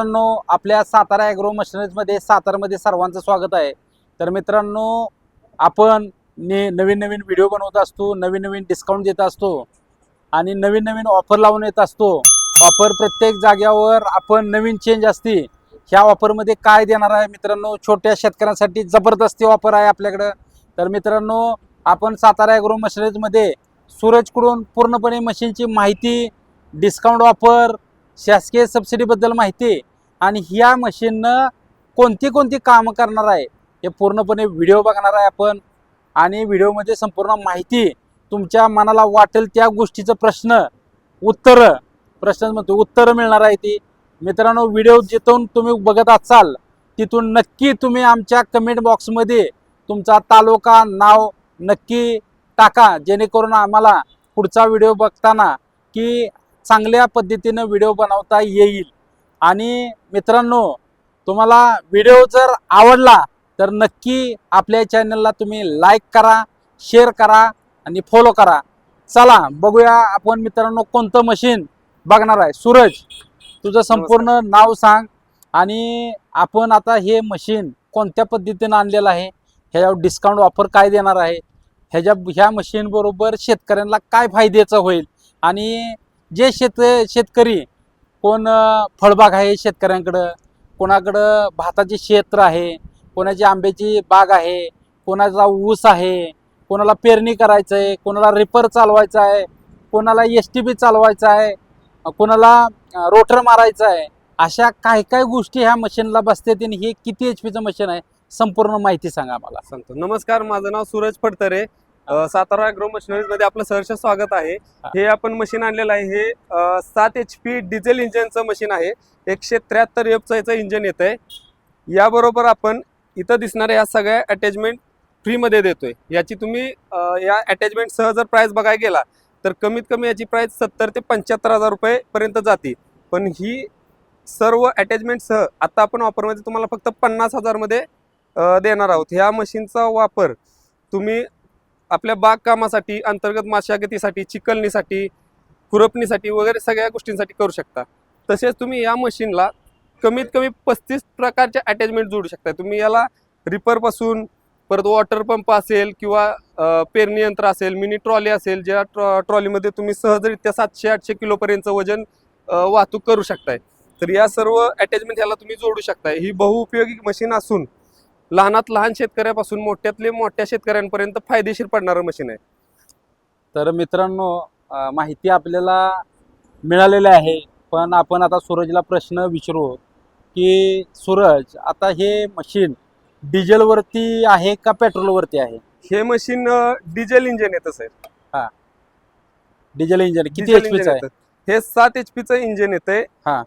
मित्रांनो आपल्या सातारा ॲग्रो मशिनरीजमध्ये सातारामध्ये सर्वांचं स्वागत आहे. तर मित्रांनो आपण ने नवीन नवीन व्हिडिओ बनवत असतो नवीन नवीन डिस्काउंट देत असतो आणि नवीन नवीन ऑफर लावून येत असतो. ऑफर प्रत्येक जाग्यावर आपण नवीन चेंज असते. ह्या ऑफरमध्ये काय देणार आहे मित्रांनो? छोट्या शेतकऱ्यांसाठी जबरदस्ती ऑफर आहे आपल्याकडं. तर मित्रांनो आपण सातारा ॲग्रो मशिनरीजमध्ये सूरजकडून पूर्णपणे मशीनची माहिती डिस्काउंट ऑफर शासकीय सबसिडीबद्दल माहिती आणि ह्या मशीननं कोणती कोणती कामं करणार आहे हे पूर्णपणे व्हिडिओ बघणार आहे आपण. आणि व्हिडिओमध्ये संपूर्ण माहिती तुमच्या मनाला वाटेल त्या गोष्टीचं प्रश्न उत्तरं. प्रश्न म्हणतो उत्तरं मिळणार आहे ती. मित्रांनो व्हिडिओ जिथून तुम्ही बघत असाल तिथून नक्की तुम्ही आमच्या कमेंट बॉक्समध्ये तुमचा तालुका नाव नक्की टाका जेणेकरून आम्हाला पुढचा व्हिडिओ बघताना की चांगल्या पद्धतीनं व्हिडिओ बनवता येईल. आणि मित्रांनो तुम्हाला व्हिडिओ जर आवडला तर नक्की आपल्या चॅनलला तुम्ही लाईक करा शेअर करा आणि फॉलो करा. चला बघूया आपण मित्रांनो कोणतं मशीन बघणार आहे. सूरज तुझं संपूर्ण नाव सांग आणि आपण आता हे मशीन कोणत्या पद्धतीनं आणलेलं आहे? ह्याच्यावर डिस्काउंट ऑफर काय देणार आहे? ह्याच्या ह्या मशीन बरोबर शेतकऱ्यांना काय फायद्याचं होईल? आणि जे शेत शेतकरी कोण फळबाग आहे शेतकऱ्यांकडं? कोणाकडं भाताचे क्षेत्र आहे? कोणाची आंब्याची बाग आहे? कोणाचा ऊस आहे? कोणाला पेरणी करायचं आहे कोणाला रिपर चालवायचा आहे कोणाला एस टी बी चालवायचा आहे कोणाला रोटर मारायचं आहे अशा काय काय गोष्टी ह्या मशीनला बसतात आणि हे किती एच पीचं मशीन आहे संपूर्ण माहिती सांगा मला सांगतो. नमस्कार माझं नाव सूरज फडतरे. सातारा अॅग्रो मशिनरीजमध्ये आपलं सहर्ष स्वागत आहे. हे आपण मशीन आणलेलं आहे. हे अ, सात एच पी डिझेल इंजिनचं मशीन आहे. एकशे त्र्याहत्तर एफ याचं इंजिन येत आहे याबरोबर आपण इथं दिसणाऱ्या या सगळ्या अटॅचमेंट फ्रीमध्ये देतोय. याची तुम्ही अ, या अटॅचमेंटसह जर प्राईस बघायला गेला तर कमीत कमी याची प्राईस सत्तर ते पंच्याहत्तर हजार रुपयेपर्यंत जाते. पण ही सर्व अटॅचमेंट सह आता आपण ऑफरमध्ये तुम्हाला फक्त पन्नास हजारमध्ये अ, देणार आहोत. ह्या मशीनचा वापर तुम्ही आपल्या बागकामासाठी अंतर्गत मशागतीसाठी चिकलणीसाठी खुरपणीसाठी वगैरे सगळ्या गोष्टींसाठी करू शकता. तसेच तुम्ही या मशीनला कमीत कमी पस्तीस प्रकारचे अटॅचमेंट जोडू शकता. तुम्ही याला रिपरपासून परत वॉटर पंप असेल किंवा पेरणी यंत्र असेल मिनी ट्रॉली असेल ज्या ट्रॉ ट्रॉलीमध्ये तुम्ही सहजरित्या सातशे आठशे किलोपर्यंतचं वजन वाहतूक करू शकताय. तर या सर्व अटॅचमेंट ह्याला तुम्ही जोडू शकताय. ही बहुउपयोगी मशीन असून लहानात लहान शेतकऱ्यापासून मोठ्यातले मोठ्या शेतकऱ्यांपर्यंत फायदेशीर पडणारं मशीन आहे. तर मित्रांनो माहिती आपल्याला मिळालेली आहे पण आपण आता सूरजला प्रश्न विचारू की सूरज आता हे मशीन डिझेलवरती आहे का पेट्रोलवरती आहे? हे मशीन डिझेल इंजिन येतं सर डिझेल इंजिन किती डिझेल एच इंजिन पीचं आहे? येतं. हे सात एच पीचं इंजिन येतंय हा.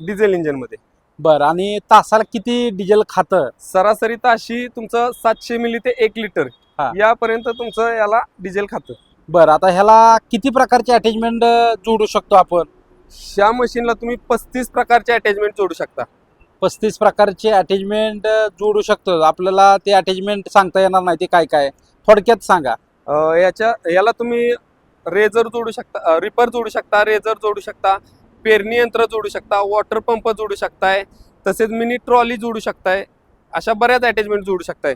डिझेल इंजिनमध्ये बरं आणि तासाला किती डिझेल खातं? सरासरी ताशी तुमचं सातशे मिली ते एक लिटर हा. यापर्यंत तुमचं याला डिझेल खातं. बरं आता ह्याला किती प्रकारचे अटॅचमेंट जोडू शकतो आपण? ह्या मशीनला तुम्ही पस्तीस प्रकारचे अटॅचमेंट जोडू शकता. पस्तीस प्रकारचे अटॅचमेंट जोडू शकतो. आपल्याला ते अटॅचमेंट सांगता येणार नाही ते काय काय? थोडक्यात सांगा. अं, याच्या याला तुम्ही रेझर जोडू शकता रिपर जोडू शकता रेझर जोडू शकता पेरणी यंत्र जोडू शकता वॉटर पंप जोडू शकताय तसेच मिनी ट्रॉली जोडू शकताय अशा बऱ्याच अटॅचमेंट जोडू शकताय.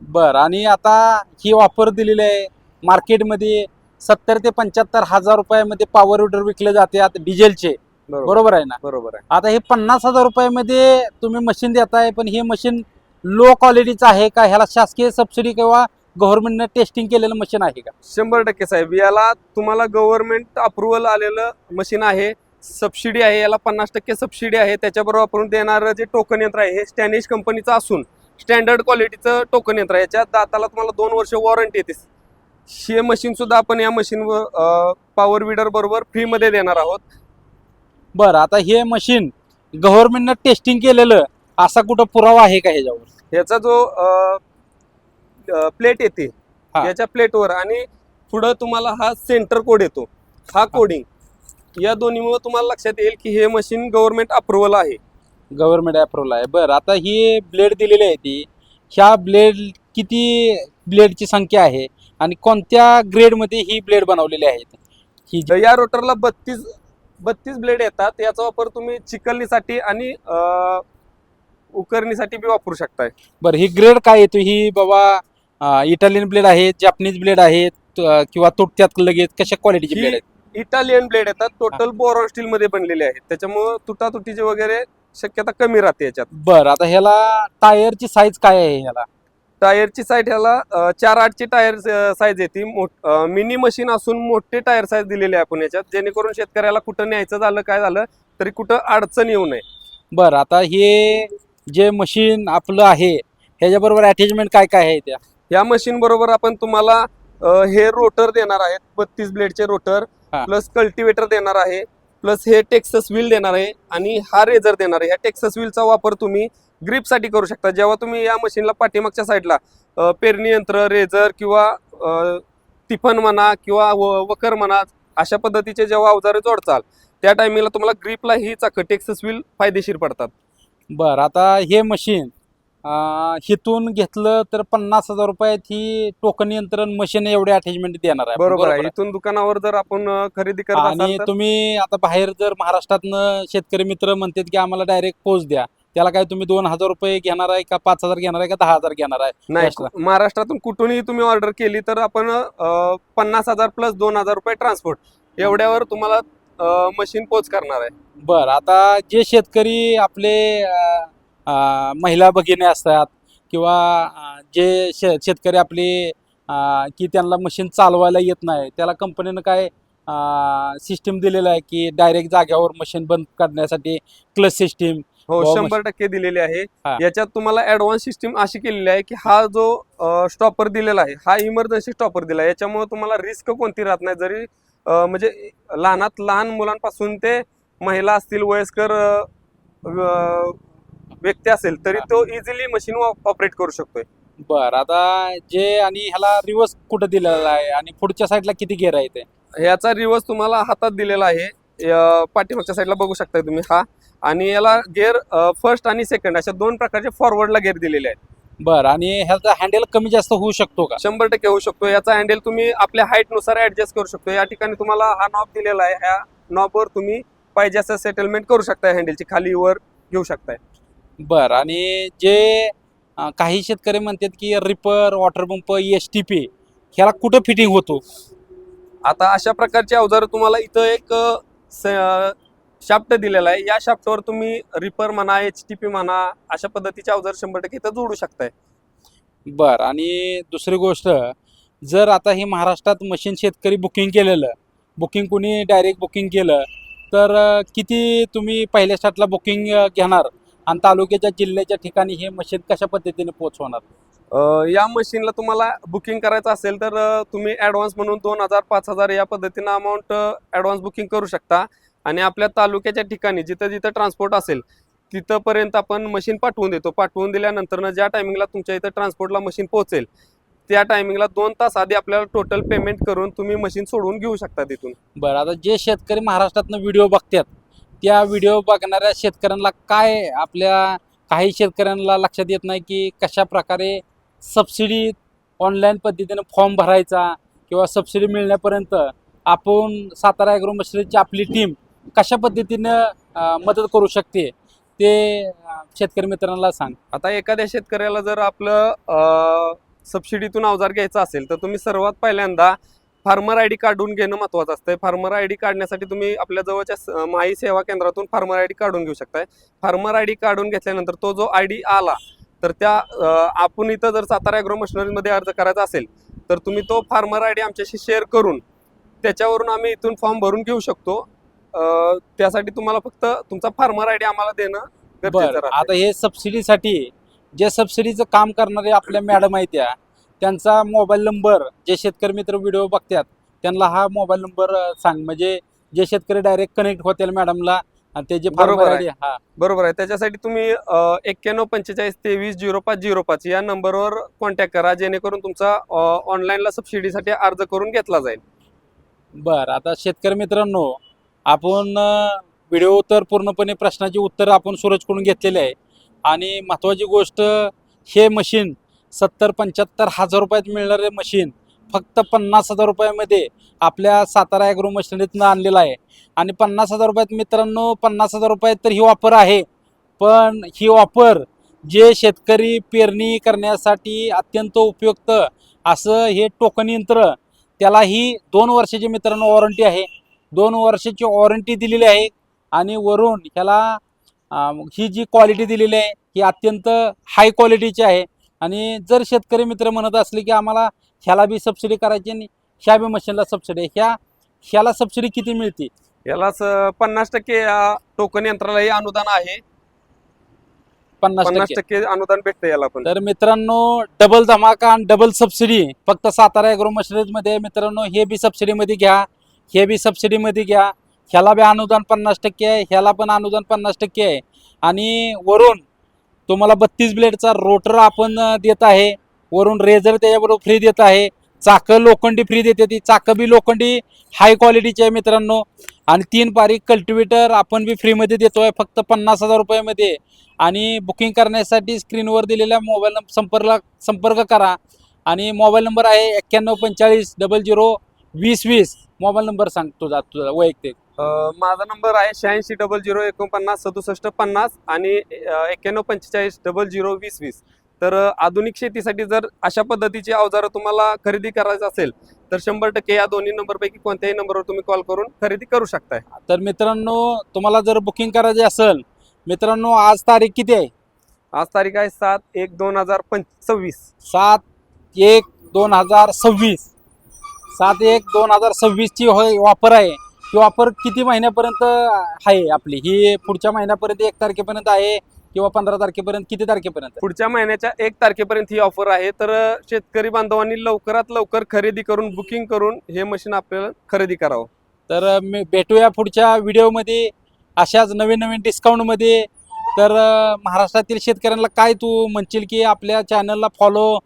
बरं आणि आता ही ऑफर दिलेली आहे मार्केटमध्ये सत्तर ते पंच्याहत्तर हजार रुपयामध्ये पॉवर विडर विकले जाते आता डिझेलचे बरोबर. बरोबर आहे ना? बरोबर आहे. आता हे पन्नास हजार रुपयामध्ये तुम्ही मशीन देताय पण हे मशीन लो क्वालिटीचं आहे का? ह्याला शासकीय सबसिडी किंवा गव्हर्नमेंटनं टेस्टिंग केलेलं मशीन आहे का? शंभर टक्के साहेब याला तुम्हाला गव्हर्नमेंट अप्रुव्हल आलेलं मशीन आहे सबसिडी आहे याला पन्नास टक्के सबसिडी आहे त्याच्याबरोबर आपण देणारं जे टोकन यंत्र आहे हे स्टॅनिश कंपनीचं असून स्टँडर्ड क्वालिटीचं टोकन यंत्र आहे. याच्या दाताला तुम्हाला दोन वर्ष वॉरंटी येते. हे मशीन सुद्धा आपण या मशीनवर पॉवर विडर बरोबर फ्रीमध्ये देणार आहोत. बरं आता हे मशीन गव्हर्नमेंटनं टेस्टिंग केलेलं असा कुठं पुरावा आहे का ह्याच्यावर? याचा जो प्लेट येते हा. याच्या प्लेटवर आणि पुढं तुम्हाला हा सेंटर कोड येतो. हा कोडिंग या दोन्हीमुळे तुम्हाला लक्षात येईल की हे मशीन गव्हर्नमेंट अप्रुव्हल आहे. गव्हर्नमेंट अप्रुव्हल आहे. बरं आता ही ब्लेड दिलेली आहे ती. ह्या ब्लेड किती ब्लेडची संख्या आहे आणि कोणत्या ग्रेडमध्ये ही ब्लेड बनवलेली आहेत? ही जी- या रोटरला बत्तीस बत्तीस ब्लेड येतात. याचा वापर तुम्ही चिकलणीसाठी आणि अं, उकरणीसाठी बी वापरू शकताय. बरं ही ग्रेड काय येतो ही बाबा इटालियन ब्लेड आहेत जापनीज ब्लेड आहेत किंवा तुटत्यात लगेच कशा क्वालिटीचे ब्लेड आहेत? इटालियन ब्लेड येतात टोटल बोरॉन स्टील मध्ये बनलेले आहेत. त्याच्यामुळे तुटातुटीची वगैरे शक्यता कमी राहते याच्यात. बरं आता ह्याला टायरची साईज काय आहे ह्याला? टायरची साईज ह्याला चार आठची टायर साईज येते मिनी मशीन असून मोठे टायर साईज दिलेले आहे आपण याच्यात. जेणेकरून शेतकऱ्याला कुठं न्यायचं झालं काय झालं तरी कुठं अडचण येऊ नये. बरं आता हे जे मशीन आपलं आहे ह्याच्याबरोबर अटॅचमेंट काय काय आहे त्या? या मशीन बरोबर आपण तुम्हाला अ, हे रोटर देणार आहेत. बत्तीस ब्लेडचे रोटर हा. प्लस कल्टिवेटर देणार आहे प्लस हे टेक्सस व्हील देणार आहे आणि हा रेझर देणार आहे. ह्या टेक्सस व्हीलचा वापर तुम्ही ग्रीपसाठी करू शकता. जेव्हा तुम्ही या मशीनला पाठीमागच्या साईडला अ, पेरणी यंत्र रेझर किंवा अ, टिफन म्हणा किंवा व- वकर म्हणा अशा पद्धतीचे जेव्हा अवजारे जोडचाल त्या टायमिंगला तुम्हाला ग्रीपला ही चाक टेक्सस व्हील फायदेशीर पडतात. बरं आता हे मशीन हिथून घेतलं तर पन्नास हजार रुपयात ही टोकन यंत्रण मशीन एवढे अटॅचमेंट देणार आहे बरोबर आहे. इथून दुकानावर जर आपण खरेदी करत आणि तुम्ही आता बाहेर जर महाराष्ट्रातनं शेतकरी मित्र म्हणतात की आम्हाला डायरेक्ट पोच द्या त्याला काय तुम्ही दोन हजार रुपये घेणार आहे का पाच हजार घेणार आहे का दहा हजार घेणार आहे? नाही. महाराष्ट्रातून कुठूनही तुम्ही ऑर्डर केली तर आपण पन्नास हजार प्लस दोन हजार रुपये ट्रान्सपोर्ट एवढ्यावर तुम्हाला मशीन पोच करणार आहे. बरं आता जे शेतकरी आपले महिला भगिनी असतात किंवा जे शे शेतकरी आपले की त्यांना मशीन चालवायला येत नाही त्याला कंपनीनं काय सिस्टीम दिलेलं आहे की डायरेक्ट जाग्यावर मशीन बंद करण्यासाठी क्लच सिस्टीम हो शंभर टक्के दिलेली आहे. याच्यात तुम्हाला ऍडव्हान्स सिस्टीम अशी केलेली आहे की हा जो स्टॉपर दिलेला आहे हा इमर्जन्सी स्टॉपर दिला आहे. याच्यामुळे तुम्हाला रिस्क कोणती राहत नाही. जरी म्हणजे लहानात लहान मुलांपासून ते महिला असतील वयस्कर व्यक्ती असेल तरी तो इझिली मशीन ऑपरेट करू शकतोय. बरं आता जे आणि ह्याला रिवर्स कुठं दिलेला आहे आणि पुढच्या साईडला किती गेअर आहे ते ह्याचा रिवर्स तुम्हाला हातात दिलेला आहे. या पाठीमागच्या साईडला बघू शकता तुम्ही हा. आणि याला गेअर फर्स्ट आणि सेकंड अशा दोन प्रकारचे फॉरवर्डला गेअर दिलेले आहेत. बरं आणि ह्याचा हँडल कमी जास्त होऊ शकतो का? शंभर टक्के होऊ शकतो. याचा हँडल तुम्ही आपल्या हाईटनुसार ऍडजस्ट करू शकतो. या ठिकाणी तुम्हाला हा नॉब दिलेला आहे. ह्या नॉबवर तुम्ही पाहिजे असं सेटलमेंट करू शकताय हँडलची खाली वर घेऊ शकताय. बरं आणि जे अं, काही शेतकरी म्हणतात की reaper water pump S T P ह्याला कुठं फिटिंग होतो? आता अशा प्रकारचे अवजार तुम्हाला इथं एक शाफ्ट दिलेला आहे. या शाफ्टवर तुम्ही रिपर म्हणा एच टी पी म्हणा अशा पद्धतीचे अवजार शंभर टक्के इथं जोडू शकताय. बरं आणि दुसरी गोष्ट जर आता हे महाराष्ट्रात मशीन शेतकरी बुकिंग केलेलं बुकिंग कुणी डायरेक्ट बुकिंग केलं तर अं, किती तुम्ही पहिल्या स्टार्टला बुकिंग घेणार? आणि तालुक्याच्या जिल्ह्याच्या ठिकाणी हे मशीन कशा पद्धतीने पोहोचवणार? अ, या मशीनला तुम्हाला बुकिंग करायचं असेल तर अ, तुम्ही ॲडव्हान्स म्हणून दोन हजार पाच हजार या पद्धतीनं अमाऊंट ॲडव्हान्स बुकिंग करू शकता. आणि आपल्या तालुक्याच्या ठिकाणी जिथं जिथं ट्रान्सपोर्ट असेल तिथंपर्यंत आपण मशीन पाठवून देतो. पाठवून दिल्यानंतर ज्या टायमिंगला तुमच्या इथं ट्रान्सपोर्टला मशीन पोहोचेल त्या टायमिंगला दोन तास आधी आपल्याला टोटल पेमेंट करून तुम्ही मशीन सोडवून घेऊ शकता तिथून. बरं आता जे शेतकरी महाराष्ट्रातनं व्हिडिओ बघतात त्या व्हिडिओ बघणाऱ्या शेतकऱ्यांना काय आपल्या काही शेतकऱ्यांना लक्षात येत नाही की कशा प्रकारे सबसिडी ऑनलाईन पद्धतीनं फॉर्म भरायचा किंवा सबसिडी मिळण्यापर्यंत आपण सातारा ॲग्रो मशिनरीची आपली टीम कशा पद्धतीनं मदत करू शकते ते शेतकरी मित्रांना सांग. आता एखाद्या शेतकऱ्याला जर आपलं सबसिडीतून अवजार घ्यायचा असेल तर तुम्ही सर्वात पहिल्यांदा फार्मर आय डी काढून घेणं महत्त्वाचं असतं फार्मर आय डी काढण्यासाठी तुम्ही आपल्या जवळच्या माई सेवा केंद्रातून फार्मर आय डी काढून घेऊ शकताय. फार्मर आय डी काढून घेतल्यानंतर तो जो आय डी आला तर त्या आपण इथं जर सातारा ॲग्रो मशिनरीमध्ये अर्ज करायचा असेल तर तुम्ही तो फार्मर आय डी आमच्याशी शेअर करून त्याच्यावरून आम्ही इथून फॉर्म भरून घेऊ शकतो. त्यासाठी तुम्हाला फक्त तुमचा फार्मर आय डी आम्हाला देणं. आता हे सबसिडीसाठी जे सबसिडीचं काम करणारे आपल्या मॅडम आहेत त्या त्यांचा मोबाईल नंबर जे शेतकरी मित्र व्हिडिओ बघतात त्यांना हा मोबाईल नंबर सांग. म्हणजे जे शेतकरी डायरेक्ट कनेक्ट होतील मॅडमला आणि ते जे बरोबर आहे. हा. बरोबर आहे. त्याच्यासाठी तुम्ही एक्क्याण्णव पंचेचाळीस तेवीस झिरो पाच झिरो पाच या नंबरवर कॉन्टॅक्ट करा जेणेकरून तुमचा ऑनलाईनला सबसिडीसाठी अर्ज करून घेतला जाईल. बरं. आता शेतकरी मित्रांनो आपण व्हिडिओ तर पूर्णपणे प्रश्नाची उत्तर आपण सूरजकडून घेतलेले आहे. आणि महत्त्वाची गोष्ट हे मशीन सत्तर पंच्याहत्तर हजार रुपयात मिळणारे मशीन फक्त पन्नास हजार रुपयामध्ये आपल्या सातारा ॲग्रो मशिनरीतनं आणलेला आहे. आणि पन्नास हजार रुपयात मित्रांनो पन्नास हजार रुपयात तर ही ऑफर आहे. पण ही ऑफर जे शेतकरी पेरणी करण्यासाठी अत्यंत उपयुक्त असं हे टोकन यंत्र त्याला ही दोन वर्षाची मित्रांनो वॉरंटी आहे. दोन वर्षाची वॉरंटी दिलेली आहे. आणि वरून ह्याला ही जी क्वालिटी दिलेली आहे ही अत्यंत हाय क्वालिटीची आहे. आणि जर शेतकरी मित्र म्हणत असले की आम्हाला ह्याला बी सबसिडी करायची आणि ह्या बी मशीनला सबसिडी ह्या ह्याला सबसिडी किती मिळते? यालाच अं, पन्नास टक्के या टोकन यंत्रालाही अनुदान आहे. पन्नास पन्नास टक्के अनुदान भेटतं याला पण. तर मित्रांनो डबल धमाका आणि डबल सबसिडी फक्त सातारा ॲग्रो मशिनरीजमध्ये मित्रांनो हे बी सबसिडीमध्ये घ्या हे बी सबसिडीमध्ये घ्या. ह्याला बी अनुदान पन्नास टक्के आहे ह्याला पण अनुदान पन्नास टक्के आहे. आणि वरून तुम्हाला बत्तीस ब्लेडचा रोटर आपण देत आहे. वरून रेझर त्याच्याबरोबर फ्री देत आहे. चाकं लोखंडी फ्री देते ती. चाकं बी लोखंडी हाय क्वालिटीची आहे मित्रांनो. आणि तीन पारी कल्टिवेटर आपण बी फ्रीमध्ये देतोय. फक्त पन्नास हजार रुपयामध्ये. आणि बुकिंग करण्यासाठी स्क्रीनवर दिलेल्या मोबाईल नंबर संपर्क संपर्क करा. आणि मोबाईल नंबर आहे एक्क्याण्णव पंचेचाळीस डबल झिरो वीस वीस. मोबाईल नंबर सांग तुझा तुझा वैयक्तिक. माझा नंबर आहे शहाऐंशी डबल झिरो एकोणपन्नास सदुसष्ट पन्नास आणि एक्क्याण्णव पंचेचाळीस डबल झिरो वीस वीस. तर आधुनिक शेतीसाठी जर अशा पद्धतीची अवजारं तुम्हाला खरेदी करायचं असेल तर शंभर टक्के या दोन्ही नंबरपैकी कोणत्याही नंबरवर तुम्ही कॉल करून खरेदी करू शकताय. तर मित्रांनो तुम्हाला जर बुकिंग करायची असेल मित्रांनो आज तारीख किती आहे? आज तारीख आहे सात एक दोन हजार पंच सव्वीस. सात एक दोन हजार सव्वीस. सात एक दोन हजार सव्वीसची होय वापर आहे. ही वापर किती महिन्यापर्यंत आहे आपली? ही पुढच्या महिन्यापर्यंत एक तारखेपर्यंत आहे किंवा पंधरा तारखेपर्यंत? किती तारखेपर्यंत? पुढच्या महिन्याच्या एक तारखेपर्यंत ही ऑफर आहे. तर शेतकरी बांधवांनी लवकरात लवकर खरेदी करून बुकिंग करून हे मशीन आपल्याला खरेदी करावं. तर मी भेटूया पुढच्या व्हिडिओमध्ये. अशाच नवीन नवीन डिस्काउंटमध्ये तर महाराष्ट्रातील शेतकऱ्यांना काय तू म्हणशील की आपल्या चॅनलला फॉलो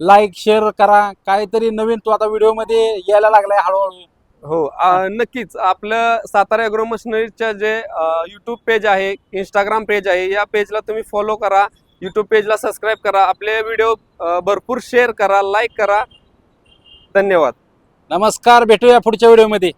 लाईक शेअर करा. काहीतरी नवीन तू आता व्हिडिओमध्ये यायला लागलाय हळूहळू. हो आ, नक्कीच. आपलं सातारा अॅग्रो मशिनरीच्या जे युट्यूब पेज आहे इंस्टाग्राम पेज आहे या पेजला तुम्ही फॉलो करा. युट्यूब पेजला सबस्क्राईब करा. आपले व्हिडिओ भरपूर शेअर करा लाईक करा. धन्यवाद. नमस्कार. भेटूया पुढच्या व्हिडिओमध्ये